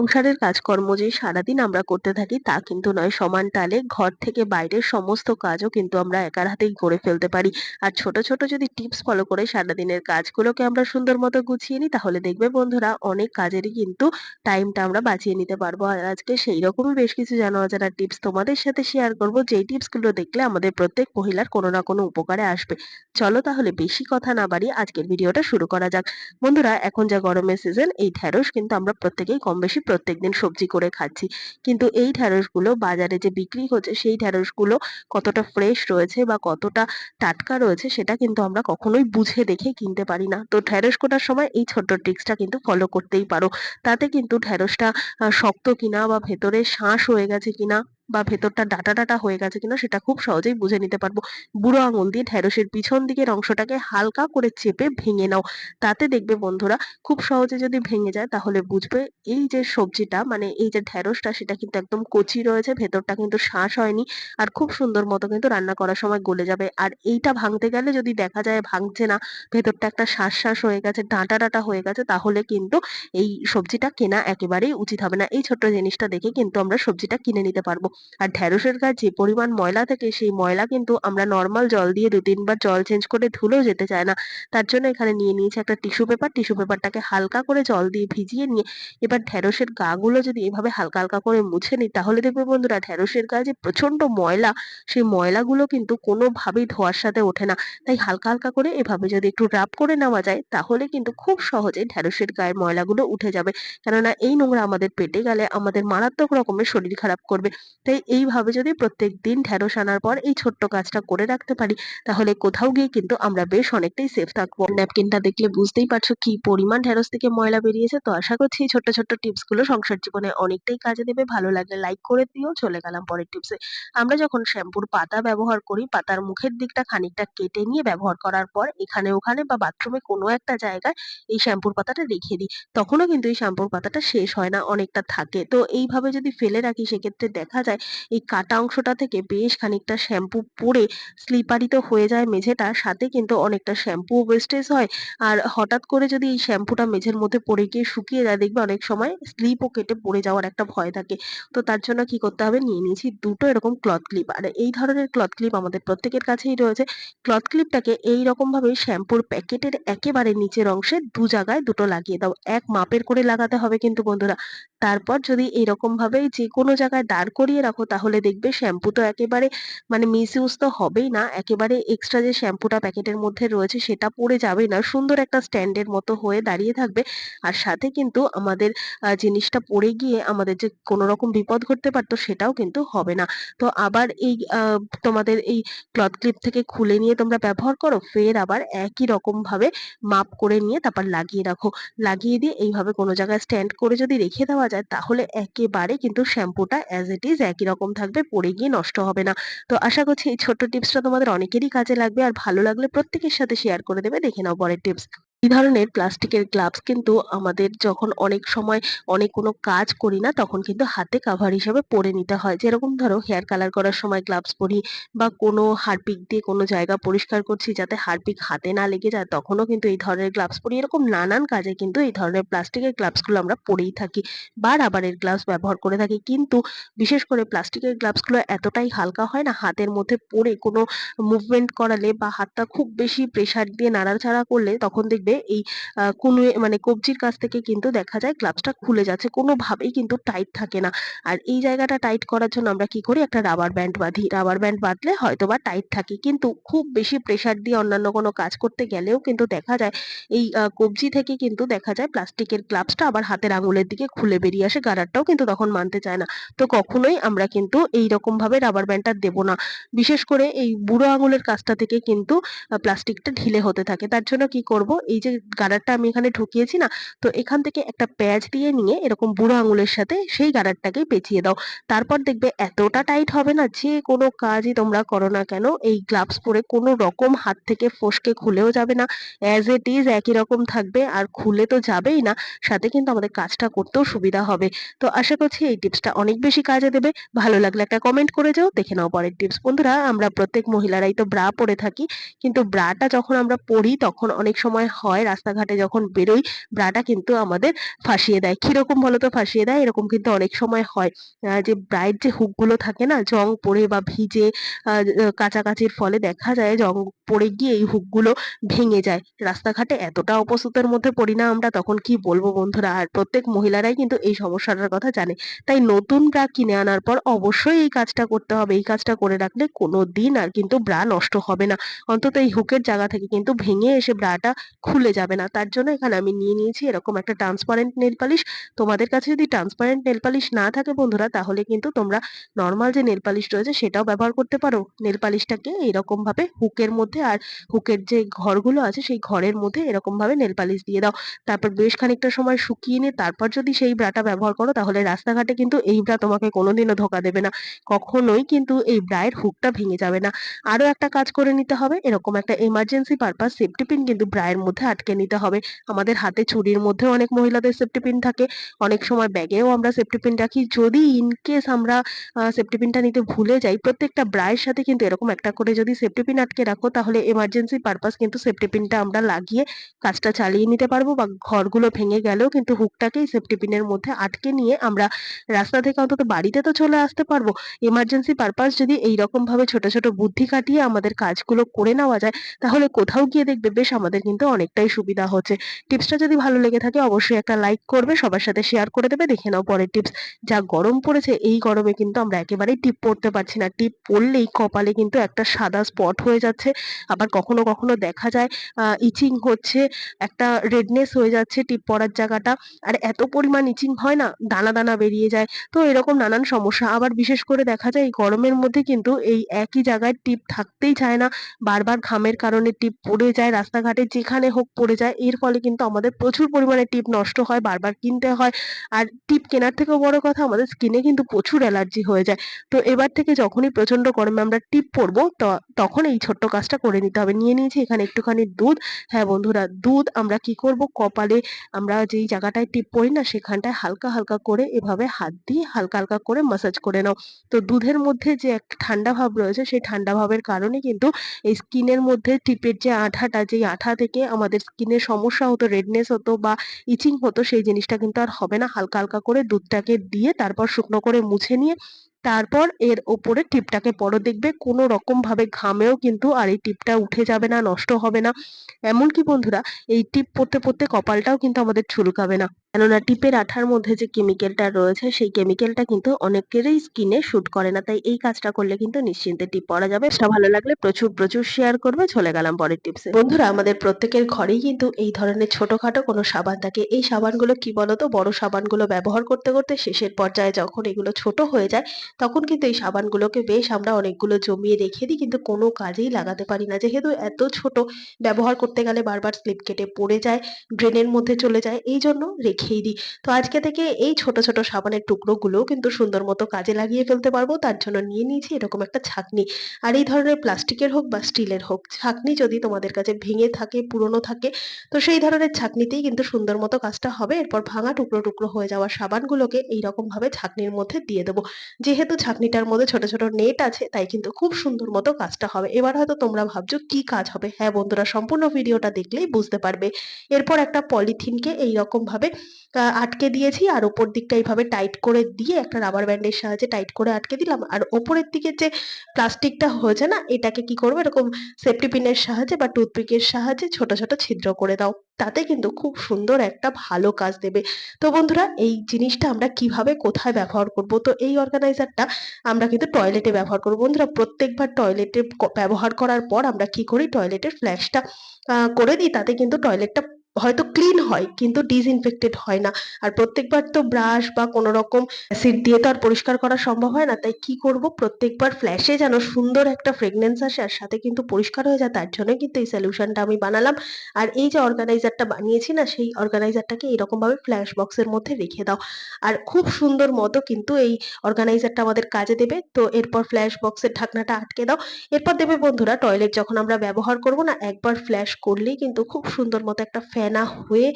সংসারের কাজকর্ম যে সারাদিন আমরা করতে থাকি তা কিন্তু নয়। সমান তালে ঘর থেকে বাইরের সমস্ত কাজও কিন্তু আমরা একার হাতেই করে ফেলতে পারি। আর ছোট ছোট যদি টিপস ফলো করে সারাদিনের কাজগুলোকে আমরা সুন্দর মতো গুছিয়ে নিই, তাহলে দেখবে বন্ধুরা অনেক কাজেরই কিন্তু টাইমটা আমরা বাঁচিয়ে নিতে পারব। আর আজকে সেই রকমই বেশ কিছু জানা অজানা টিপস তোমাদের সাথে শেয়ার করব। যেই টিপসগুলো দেখলে আমাদের প্রত্যেক মহিলার কোনো না কোনো উপকারে আসবে। চলো তাহলে বেশি কথা না বাড়িয়ে আজকের ভিডিওটা শুরু করা যাক। বন্ধুরা, এখন যা গরমের সিজন এই ঢ্যাঁড়স কিন্তু আমরা প্রত্যেকেই কম বেশি প্রত্যেকদিন সবজি করে খাচ্ছি। কিন্তু এই ঢ্যাঁড়সগুলো বাজারে যে বিক্রি হচ্ছে, সেই ঢ্যাঁড়সগুলো কতটা ফ্রেশ রয়েছে বা কতটা টাটকা রয়েছে, সেটা কিন্তু আমরা কখনোই বুঝে দেখে কিনতে পারি না। তো ঢ্যাঁড়স কোটার সময় এই ছোট্ট ট্রিক্সটা কিন্তু ফলো করতেই পারো। তাতে কিন্তু ঢ্যাঁড়সটা শক্ত কিনা বা ভেতরে শাঁস হয়ে গেছে কিনা বা ভেতরটা ডাটা ডাটা হয়ে গেছে কিনা সেটা খুব সহজেই বুঝে নিতে পারব। বুড়ো আঙুল দিয়ে ঢ্যাঁড়সের পিছন দিকের অংশটাকে হালকা করে চেপে ভেঙে নাও। তাতে দেখবে বন্ধুরা খুব সহজে যদি ভেঙে যায় তাহলে বুঝবে এই যে সবজিটা মানে এই যে ঢ্যাঁড়সটা সেটা কিন্তু একদম কচি রয়েছে, ভেতরটা কিন্তু শাঁস হয়নি আর খুব সুন্দর মতো কিন্তু রান্না করার সময় গলে যাবে। আর এইটা ভাঙতে গেলে যদি দেখা যায় ভাঙছে না, ভেতরটা একটা শ্বাস শ্বাস হয়ে গেছে, ডাঁটা ডাঁটা হয়ে গেছে, তাহলে কিন্তু এই সবজিটা কেনা একেবারেই উচিত হবে না। এই ছোট্ট জিনিসটা দেখে কিন্তু আমরা সবজিটা কিনে নিতে পারব। আর ঢ্যাঁড়সের গায়ে যে পরিমাণ ময়লা থাকে, সেই ময়লা কিন্তু আমরা নর্মাল জল দিয়ে দু তিনবার জল চেঞ্জ করে ধুলেও যেতে চায় না। তার জন্য এখানে নিয়ে নিয়েছি একটা টিস্যু পেপার টিস্যু পেপারটাকে হালকা করে জল দিয়ে ভিজিয়ে নিয়ে এবার ঢ্যাঁড়সের গাগুলো যদি এভাবে হালকা হালকা করে মুছে নিই, তাহলে দেখবে বন্ধুরা ঢ্যাঁড়সের গায়ে যে প্রচণ্ড ময়লা, সেই ময়লাগুলো কিন্তু কোনোভাবেই ধোয়ার সাথে ওঠে না। তাই হালকা হালকা করে এভাবে যদি একটু রাব করে নেওয়া যায়, তাহলে কিন্তু খুব সহজে ঢ্যাঁড়সের গায়ের ময়লাগুলো উঠে যাবে। কেননা এই নোংরা আমাদের পেটে গেলে আমাদের মারাত্মক রকমের শরীর খারাপ করবে। তাই এইভাবে যদি প্রত্যেক দিন আনার পর এই ছোট্ট কাজটা করে রাখতে পারি, তাহলে কোথাও গিয়ে কিন্তু আমরা বেশ অনেকটাই সেফ থাকব। ন্যাপকিনটা দেখলে বুঝতেই পারছ কি পরিমাণ ঢ্যাঁড়স থেকে ময়লা বেরিয়েছে। তো আশা করছি ছোট্ট ছোট্ট টিপসগুলো সংসার জীবনে অনেকটাই কাজে দেবে। ভালো লাগলে লাইক করে দিও। চলে গেলাম পরের টিপসে আমরা যখন শ্যাম্পুর পাতা ব্যবহার করি, পাতার মুখের দিকটা খানিকটা কেটে নিয়ে ব্যবহার করার পর এখানে, ওখানে বা বাথরুমে কোনো একটা জায়গায় এই শ্যাম্পুর পাতাটা রেখে দিই। তখনও কিন্তু এই শ্যাম্পুর পাতাটা শেষ হয় না, অনেকটা থাকে। তো এইভাবে যদি ফেলে রাখি, সেক্ষেত্রে দেখা যায় এই কাটা অংশটা থেকে বেশ খানিকটা শ্যাম্পু পরে স্লিপারি তো হয়ে যায় মেঝেটা। সাথে কিন্তু অনেকটা শ্যাম্পু ওয়েস্টেজ হয়। আর হঠাৎ করে যদি এই শ্যাম্পুটা মেঝের মধ্যে পড়ে গিয়ে শুকিয়ে যায়, দেখবে অনেক সময় স্লিপও কেটে পড়ে যাওয়ার একটা ভয় থাকে। তো তার জন্য কি করতে হবে? নিয়ে নিয়েছি দুটো এরকম ক্লথ ক্লিপ আর এই ধরনের ক্লথ ক্লিপ আমাদের প্রত্যেকের কাছেই রয়েছে। ক্লথ ক্লিপটাকে এই ভাবে শ্যাম্পুর প্যাকেটের একেবারে নিচের অংশে দু জায়গায় দুটো লাগিয়ে দাও। এক মাপের করে লাগাতে হবে কিন্তু বন্ধুরা। তারপর যদি এরকম ভাবে যে কোনো জায়গায় দাঁড় করিয়ে রাখো, তাহলে দেখবে শ্যাম্পু তো একেবারে মানে মিসইউজ তো হবেই না। একেবারে এক্সট্রা যে শ্যাম্পুটা প্যাকেটের মধ্যে রয়েছে, সেটা পড়ে যাবেই না। সুন্দর একটা স্ট্যান্ডের মতো হয়ে দাঁড়িয়ে থাকবে। আর সাথে কিন্তু আমাদের জিনিসটা পড়ে গিয়ে আমাদের যে কোনো রকম বিপদ ঘটতে পারতো, সেটাও কিন্তু হবে না। তো আবার এই তোমাদের এই ক্লথ ক্লিপ থেকে খুলে নিয়ে তোমরা ব্যবহার করো, ফের আবার একই রকম ভাবে মাপ করে নিয়ে তারপর লাগিয়ে রাখো। লাগিয়ে দিয়ে এইভাবে কোনো জায়গায় স্ট্যান্ড করে যদি রেখে দেওয়া যায়, তাহলে একেবারে কিন্তু শ্যাম্পুটা অ্যাজ ইট ইজ একই রকম থাকবে, পড়ে গিয়ে নষ্ট হবে না। তো আশা করছি এই ছোট্ট টিপসটা তোমাদের অনেকেরই কাজে লাগবে। আর ভালো লাগলে প্রত্যেকের সাথে শেয়ার করে দেবে। দেখে নাও পরের টিপস এই ধরনের প্লাস্টিকের গ্লাভস কিন্তু আমাদের যখন অনেক সময় অনেক কোনো কাজ করি না, তখন কিন্তু হাতে কাভার হিসেবে পরে নিতে হয়। যেরকম ধরো হেয়ার কালার করার সময় গ্লাভস পরি বা কোনো হারপিক দিয়ে কোনো জায়গা পরিষ্কার করছি যাতে হারপিক হাতে না লেগে যায়, তখনও কিন্তু এই ধরনের গ্লাভস পরি। এরকম নানান কাজে কিন্তু এই ধরনের প্লাস্টিকের গ্লাভসগুলো আমরা পরেই থাকি। বা রাবারের গ্লাভস ব্যবহার করে থাকি। কিন্তু বিশেষ করে প্লাস্টিকের গ্লাভসগুলো এতটাই হালকা হয় না, হাতের মধ্যে পরে কোনো মুভমেন্ট করালে বা হাতটা খুব বেশি প্রেসার দিয়ে নাড়াচাড়া করলে তখন দেখবে মধ্যে এই কুনুয়ে মানে কবজির কাছ থেকে কিন্তু দেখা যায় গ্লাভসটা খুলে যাচ্ছে। কোনোভাবেই কিন্তু টাইট থাকে না। আর এই জায়গাটা টাইট করার জন্য আমরা কি করি? একটা রাবার ব্যান্ড বাঁধি। রাবার ব্যান্ড বাঁধলে হয়তো বা টাইট থাকে। কিন্তু খুব বেশি প্রেসার দিয়ে অন্যান্য কোনো কাজ করতে গেলেও কিন্তু দেখা যায় এই কবজি থেকে কিন্তু দেখা যায় প্লাস্টিকের গ্লাভসটা আবার হাতের আঙুলের দিকে খুলে বেরিয়ে আসে। গাডারটাও কিন্তু তখন মানতে চায় না। তো কখনোই আমরা কিন্তু এই রকম ভাবে রাবার ব্যান্ডটা দেব না। বিশেষ করে এই বুড়ো আঙুলের কাজটা থেকে কিন্তু প্লাস্টিকটা ঢিলে হতে থাকে। তার জন্য কি করব? এই যে গাডারটা আমি এখানে ঢুকিয়েছি না, তো এখান থেকে একটা প্যাচ দিয়ে নিয়ে এরকম বুড়ো আঙুলের সাথে সেই গাডারটাকে পেঁচিয়ে দাও। তারপর দেখবে এতটা টাইট হবে না, যে কোনো কাজই তোমরা করো না কেন, এই গ্লাভস পরে কোনো রকম হাত থেকে ফসকে খুলেও যাবে না অ্যাজ ইট ইজ একই রকম থাকবে, আর খুলে তো যাবেই না, সাথে কিন্তু আমাদের কাজটা করতেও সুবিধা হবে। তো আশা করছি এই টিপসটা অনেক বেশি কাজে দেবে। ভালো লাগলে একটা কমেন্ট করে যাও, দেখে নাও পরের টিপস বন্ধুরা, আমরা প্রত্যেক মহিলারাই তো ব্রা পরে থাকি, কিন্তু ব্রাটা যখন আমরা পরি, তখন অনেক সময় হয় হয়, রাস্তাঘাটে যখন বেরোই, ব্রাটা কিন্তু আমাদের ফাঁসিয়ে দেয়। কীরকম বলতো? ফাঁসিয়ে দেয়, এরকম কিন্তু অনেক সময় হয়। যে ব্রাইট যে হুকগুলো থাকে না, জং পড়ে বা ভিজে কাচাকাচির ফলে দেখা যায় জং পড়ে গিয়ে এই হুকগুলো ভেঙে যায়। রাস্তাঘাটে এতটা অপস্তুতের মধ্যে পড়ি না আমরা, তখন কি বলব বন্ধুরা? আর প্রত্যেক মহিলারাই কিন্তু এই সমস্যাটার কথা জানে। তাই নতুন ব্রা কিনে আনার পর অবশ্যই এই কাজটা করতে হবে। এই কাজটা করে রাখলে কোনো দিন আর কিন্তু ব্রা নষ্ট হবে না। অন্তত এই হুকের জায়গা থেকে কিন্তু ভেঙে এসে ব্রাটা খুলে যাবে না। তার জন্য এখানে আমি নিয়ে নিয়েছি এরকম একটা ট্রান্সপারেন্ট নেল পালিশ তোমাদের কাছে যদি ট্রান্সপারেন্ট নেল পালিশ না থাকে বন্ধুরা, তাহলে কিন্তু তোমরা নর্মাল যে নেল পালিশ রয়েছে সেটাও ব্যবহার করতে পারো। নেল পালিশটাকে এরকম ভাবে হুকের মধ্যে আর হুকের যে ঘরগুলো আছে সেই ঘরের মধ্যে এরকম ভাবে নেল পালিশ দিয়ে দাও। তারপর বেশ খানিকটা সময় শুকিয়ে নিয়ে তারপর যদি সেই ব্রাটা ব্যবহার করো, তাহলে রাস্তাঘাটে কিন্তু এই ব্রা তোমাকে কোনোদিনও ধোকা দেবে না। কখনোই কিন্তু এই ব্রায়ের হুকটা ভেঙে যাবে না। আরও একটা কাজ করে নিতে হবে, এরকম একটা এমার্জেন্সি পারপাস সেফটি পিন কিন্তু ব্রায়ের মধ্যে আটকে নিতে হবে। আমাদের হাতে ছুরির মধ্যে অনেক মহিলাদের সেফটি পিন থাকে। অনেক সময় ব্যাগেও আমরা সেফটি পিন রাখি। যদি ইন কেস আমরা সেফটি পিনটা নিতে ভুলে যাই, প্রত্যেকটা ব্রায়ের সাথে কিন্তু এরকম একটা করে যদি সেফটি পিন আটকে রাখো, তাহলে এমার্জেন্সি পারপাস কিন্তু সেফটি পিনটা আমরা লাগিয়ে কাজটা চালিয়ে নিতে পারব বা ঘরগুলো ভেঙে গেলেও কিন্তু হুকটাকেই সেফটি পিনের মধ্যে আটকে নিয়ে আমরা রাস্তা থেকে অন্তত বাড়িতে তো চলে আসতে পারব। এমার্জেন্সি পারপাস যদি এইরকম ভাবে ছোট ছোট বুদ্ধি খাটিয়ে আমাদের কাজগুলো করে নেওয়া যায়, তাহলে কোথাও গিয়ে দেখবে, বেশ আমাদের কিন্তু অনেকটাই সুবিধা হচ্ছে। টিপসটা যদি ভালো লেগে থাকে অবশ্যই একটা লাইক করবে, সবার সাথে শেয়ার করে দেবে। দেখে নাও পরের টিপস যা গরম পড়েছে, এই গরমে কিন্তু আমরা একেবারেই টিপ পড়তে পারছি না। টিপ পড়লেই কপালে কিন্তু একটা সাদা স্পট হয়ে যাচ্ছে। আবার কখনো কখনো দেখা যায় ইচিং হচ্ছে, একটা রেডনেস হয়ে যাচ্ছে টিপ পড়ার জায়গাটা। আর এত পরিমাণ ইচিং হয় না, দানা দানা বেরিয়ে যায়। তো এরকম নানান সমস্যা। আবার বিশেষ করে দেখা যায়, এই গরমের মধ্যে কিন্তু এই একই জায়গায় টিপ থাকতেই চায় না। বারবার ঘামের কারণে টিপ পড়ে যায়। রাস্তাঘাটে যেখানে হোক পড়ে যায়। এর ফলে কিন্তু আমাদের প্রচুর পরিমাণে টিপ নষ্ট হয়, বারবার কিনতে হয়। আর টিপ কেনার থেকেও বড় কথা, আমাদের স্কিনে কিন্তু প্রচুর অ্যালার্জি হয়ে যায়। তো এবার থেকে যখনই প্রচণ্ড গরমে আমরা টিপ পরবো তখন এই ছোট্ট কাজটা করে নিতে হবে। নিয়ে নিয়েছি এখানে একটুখানি দুধ। হ্যাঁ বন্ধুরা, দুধ আমরা কি করব? কপালে আমরা যেই জায়গাটায় টিপ পড়ি না, সেখানটায় হালকা হালকা করে এভাবে হাত দিয়ে হালকা হালকা করে মাসাজ করে নাও। তো দুধের মধ্যে যে একটা ঠান্ডা ভাব রয়েছে, সেই ঠান্ডা ভাবের কারণে কিন্তু এই স্কিনের মধ্যে টিপের যে আঠাটা, যেই আঠা থেকে আমাদের স্কিনের সমস্যা হতো রেডনেস হতো বা ইচিং হতো, সেই জিনিসটা কিন্তু আর হবে না। হালকা হালকা করে দুধটাকে দিয়ে তারপর শুকনো করে মুছে নিয়ে তারপর এর ওপরে টিপটাকে পরো দেখবে কোনো রকম ভাবে ঘামেও কিন্তু আর এই টিপটা উঠে যাবে না, নষ্ট হবে না। এমনকি বন্ধুরা, এই টিপ পরতে পরতে কপালটাও কিন্তু আমাদের চুলকাবে না। কেননা টিপের আঠার মধ্যে যে কেমিক্যালটা রয়েছে, সেই কেমিক্যালটা কিন্তু অনেকেরই স্কিনে শুট করে না। তাই এই কাজটা করলে কিন্তু নিশ্চিন্তে টিপ পরা যাবে। সেটা ভালো লাগলে প্রচুর প্রচুর শেয়ার করবে। চলে গেলাম পরের টিপসে বন্ধুরা, আমাদের প্রত্যেকের ঘরেই কিন্তু এই ধরনের ছোটখাটো কোনো সাবান থাকে। এই সাবানগুলো কি বলতো? বড় সাবানগুলো ব্যবহার করতে করতে শেষের পর্যায়ে যখন এগুলো ছোট হয়ে যায় তখন কিন্তু এই সাবানগুলোকে বেশ আমরা অনেকগুলো জমিয়ে রেখে দিই। কিন্তু কোনো কাজেই লাগাতে পারি না। যেহেতু এত ছোট, ব্যবহার করতে গেলে বারবার স্লিপ কেটে পড়ে যায়, ড্রেনের মধ্যে চলে যায়, এই জন্য রেখেই দিই। তো আজকে থেকে এই ছোট ছোট সাবানের টুকরোগুলোও কিন্তু সুন্দর মতো কাজে লাগিয়ে ফেলতে পারব। তার জন্য নিয়ে নিয়েছি এরকম একটা ছাকনি। আর এই ধরনের প্লাস্টিকের হোক বা স্টিলের হোক, ছাকনি যদি তোমাদের কাছে ভেঙে থাকে, পুরনো থাকে, তো সেই ধরনের ছাকনিতেই কিন্তু সুন্দর মতো কাজটা হবে। এরপর ভাঙা টুকরো টুকরো হয়ে যাওয়া সাবানগুলোকে এইরকম ভাবে ছাকনির মধ্যে দিয়ে দেবো। যেহেতু ছাকনিটার মধ্যে ছোট ছোট নেট আছে, তাই কিন্তু খুব সুন্দর মতো কাজটা হবে। এবার হয়তো তোমরা ভাবছ, কি কাজ হবে? হ্যাঁ বন্ধুরা, সম্পূর্ণ ভিডিওটা দেখলেই বুঝতে পারবে। এরপর একটা পলিথিনকে এইরকম ভাবে আটকে দিয়েছি, আর ওপর দিকটা এইভাবে টাইট করে দিয়ে একটা রাবার ব্যান্ডের সাহায্যে টাইট করে আটকে দিলাম। আর ওপরের দিকে যে প্লাস্টিকটা হয়েছে না, এটাকে কি করব? এরকম সেফটি পিনের সাহায্যে বা টুথপিকের সাহায্যে ছোট ছোট ছিদ্র করে দাও। তাতে কিন্তু খুব সুন্দর একটা ভালো কাজ দেবে। তো বন্ধুরা, এই জিনিসটা আমরা কীভাবে কোথায় ব্যবহার করব? তো এই অর্গানাইজারটা আমরা কিন্তু টয়লেটে ব্যবহার করব। বন্ধুরা, প্রত্যেকবার টয়লেটে ব্যবহার করার পর আমরা কি করি? টয়লেটের ফ্ল্যাশটা করে দিই। তাতে কিন্তু টয়লেটটা হয়তো ক্লিন হয়, কিন্তু ডিসইনফেক্টেড হয় না। আর প্রত্যেকবার তো ব্রাশ বা কোনো রকম অ্যাসিড দিয়ে তো আর পরিষ্কার করা সম্ভব হয় না, তাই কি করব? প্রত্যেকবার ফ্ল্যাশে যেন সুন্দর একটা ফ্রেগনেন্স আসে, আর সাথে কিন্তু পরিষ্কার হয়ে যায়, তার জন্য কিন্তু এই সলিউশনটা আমি বানালাম। আর এই যে অর্গানাইজারটা বানিয়েছি না, সেই অর্গানাইজারটাকে এরকম ভাবে ফ্ল্যাশ বক্সের মধ্যে রেখে দাও। আর খুব সুন্দর মতো কিন্তু এই অর্গানাইজারটা আমাদের কাজে দেবে। তো এরপর ফ্ল্যাশ বক্সের ঢাকনাটা আটকে দাও। এরপর দেবে বন্ধুরা টয়লেট যখন আমরা ব্যবহার করব না, একবার ফ্ল্যাশ করলেই কিন্তু খুব সুন্দর মতো একটা ফেনা হয়ে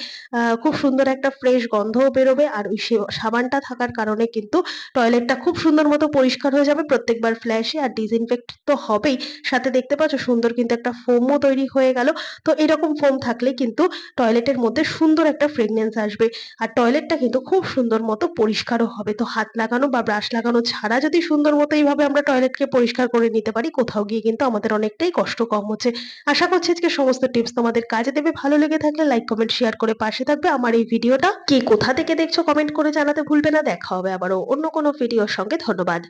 খুব সুন্দর একটা ফ্রেশ গন্ধও বেরোবে। আর ওই সাবানটা থাকার কারণে কিন্তু টয়লেটটা খুব সুন্দর মতো পরিষ্কার হয়ে যাবে। প্রত্যেকবার ফ্ল্যাশে আর ডিসইনফেক্ট তো হবেই। সাথে দেখতে পাচ্ছ সুন্দর কিন্তু একটা ফোমও তৈরি হয়ে গেল। তো এরকম ফোম থাকলে কিন্তু টয়লেটের মধ্যে সুন্দর একটা ফ্রেগনেন্স আসবে। আর টয়লেটটা কিন্তু খুব সুন্দর মতো পরিষ্কারও হবে। তো হাত লাগানো বা ব্রাশ লাগানো ছাড়া যদি সুন্দর মতো এইভাবে আমরা টয়লেটকে পরিষ্কার করে নিতে পারি, কোথাও গিয়ে কিন্তু আমাদের অনেকটাই কষ্ট কম হচ্ছে। আশা করছি আজকে সমস্ত টিপস তোমাদের কাজে দেবে। ভালো লেগে থাকলে লাইক কমেন্ট শেয়ার করে পাশে থাকবে। আমার এই ভিডিওটা কে কোথা থেকে দেখছ কমেন্ট করে জানাতে ভুলবে না। দেখা হবে আবারও অন্য কোনো ভিডিওর সঙ্গে। ধন্যবাদ।